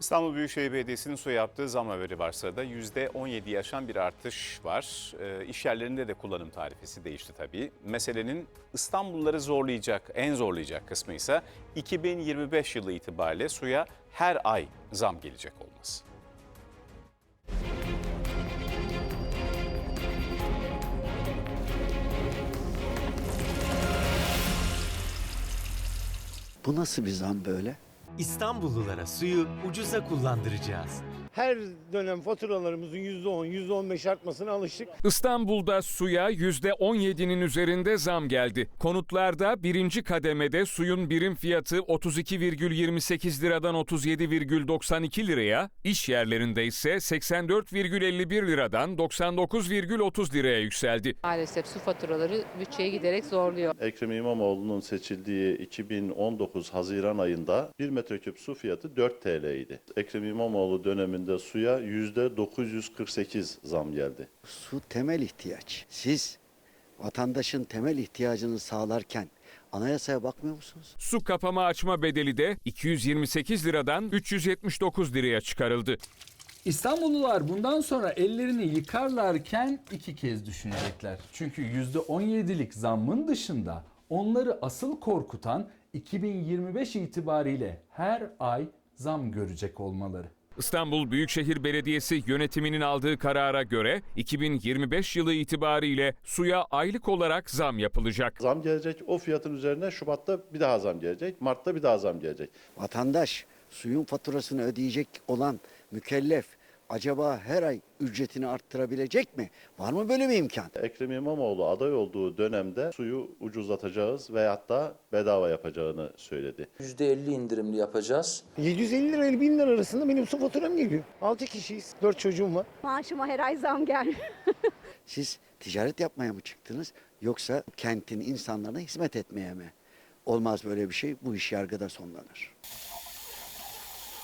İstanbul Büyükşehir Belediyesi'nin su yaptığı zam haberi var sırada. %17 yaşan bir artış var. E, iş yerlerinde de kullanım tarifesi değişti tabii. Meselenin İstanbulluları zorlayacak, en zorlayacak kısmı ise 2025 yılı itibariyle suya her ay zam gelecek olması. Bu nasıl bir zam böyle? İstanbullulara suyu ucuza kullandıracağız. Her dönem faturalarımızın %10, %15 artmasına alıştık. İstanbul'da suya %17'nin üzerinde zam geldi. Konutlarda birinci kademede suyun birim fiyatı 32,28 liradan 37,92 liraya, iş yerlerinde ise 84,51 liradan 99,30 liraya yükseldi. Maalesef su faturaları bütçeyi giderek zorluyor. Ekrem İmamoğlu'nun seçildiği 2019 Haziran ayında 1 metreküp su fiyatı 4 TL idi. Ekrem İmamoğlu döneminde suya %948 zam geldi. Su temel ihtiyaç. Siz vatandaşın temel ihtiyacını sağlarken anayasaya bakmıyor musunuz? Su kapama açma bedeli de 228 liradan 379 liraya çıkarıldı. İstanbullular bundan sonra ellerini yıkarlarken iki kez düşünecekler. Çünkü %17'lik zammın dışında onları asıl korkutan 2025 itibariyle her ay zam görecek olmaları. İstanbul Büyükşehir Belediyesi yönetiminin aldığı karara göre 2025 yılı itibariyle suya aylık olarak zam yapılacak. Zam gelecek o fiyatın üzerine Şubat'ta bir daha zam gelecek, Mart'ta bir daha zam gelecek. Vatandaş suyun faturasını ödeyecek olan mükellef acaba her ay ücretini arttırabilecek mi? Var mı böyle bir imkan? Ekrem İmamoğlu aday olduğu dönemde suyu ucuzlatacağız veyahut da bedava yapacağını söyledi. %50 indirimli yapacağız. 750 lira ile 1000 lira arasında benim su faturam geliyor. 6 kişiyiz, 4 çocuğum var. Maaşıma her ay zam gelmiyor. Siz ticaret yapmaya mı çıktınız yoksa kentin insanlarına hizmet etmeye mi? Olmaz böyle bir şey. Bu iş yargıda sonlanır.